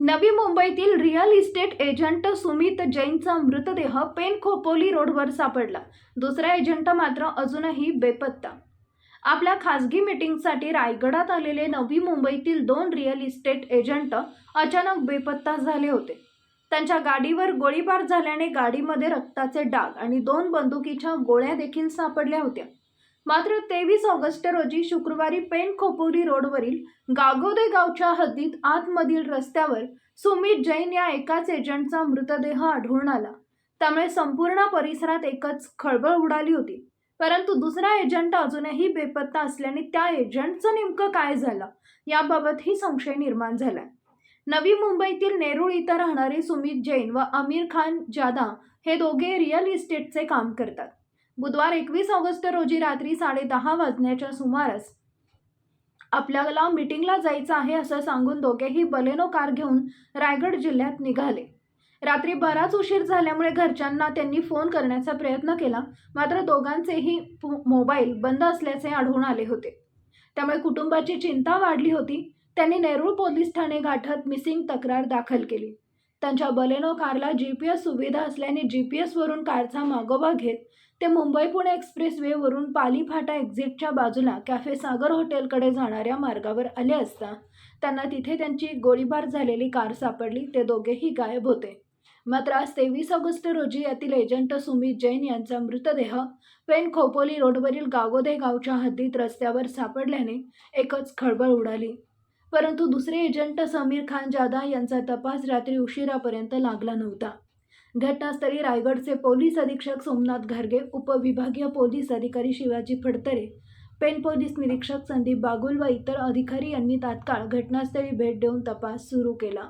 नवी मुंबईतील real estate agent Sumit जैनचा मृतदेह पेन खोपोली रोडवर सापडला. दुसरा एजंट मात्र अजूनही बेपत्ता. आपल्या खासगी मीटिंगसाठी रायगडात आलेले नवी मुंबईतील दोन रिअल इस्टेट एजंट अचानक बेपत्ता झाले होते. त्यांच्या गाडीवर गोळीबार झाल्याने गाडीमध्ये रक्ताचे डाग आणि दोन बंदुकीच्या गोळ्या देखील सापडल्या होत्या. मात्र तेवीस ऑगस्ट रोजी शुक्रवारी पेन खोपोली रोडवरील गागोदे गावच्या हद्दीत आतमधील रस्त्यावर सुमित जैन या एकाच एजंटचा मृतदेह आढळून आला. त्यामुळे संपूर्ण परिसरात एकच खळबळ उडाली होती. परंतु दुसरा एजंट अजूनही बेपत्ता असल्याने त्या एजंटचं नेमकं काय झालं याबाबतही संशय निर्माण झाला नवी मुंबईतील नेरूळ इथं राहणारे सुमित जैन व आमिर खान जादा हे दोघे रिअल इस्टेटचे काम करतात. बुधवार एकवीस ऑगस्ट रोजी रात्री साडेदहा वाजण्याच्या सुमारास आपल्याला मीटिंगला जायचं आहे असं सांगून दोघेही बलेनो कार घेऊन रायगड जिल्ह्यात निघाले. रात्री बराच उशीर झाल्यामुळे घरच्यांना त्यांनी फोन करण्याचा प्रयत्न केला मात्र दोघांचेही मोबाईल बंद असल्याचे आढळून आले होते. त्यामुळे कुटुंबाची चिंता वाढली होती. त्यांनी नेरूळ पोलीस ठाणे गाठत मिसिंग तक्रार दाखल केली. त्यांच्या बलेनो कारला जी पी एस सुविधा असल्याने जी पी एसवरून कारचा मागोवा घेत ते मुंबई पुणे एक्सप्रेसवेवरून पालीफाटा पाली फाटा एक्झिटच्या बाजूला कॅफे सागर हॉटेलकडे जाणाऱ्या मार्गावर आले असता त्यांना तिथे त्यांची गोळीबार झालेली कार सापडली ते दोघेही गायब होते. मात्र आज तेवीस ऑगस्ट रोजी यातील एजंट सुमित जैन यांचा मृतदेह पेन खोपोली रोडवरील गागोदे गावच्या हद्दीत रस्त्यावर सापडल्याने एकच खळबळ उडाली. परंतु दुसरे एजंट समीर खान जादा यांचा तपास रात्री उशिरापर्यंत लागला नव्हता. घटनास्थळी रायगडचे पोलीस अधीक्षक सोमनाथ घारगे उपविभागीय पोलीस अधिकारी शिवाजी फडतरे पेन पोलीस निरीक्षक संदीप बागुल व इतर अधिकारी यांनी तात्काळ घटनास्थळी भेट देऊन तपास सुरू केला.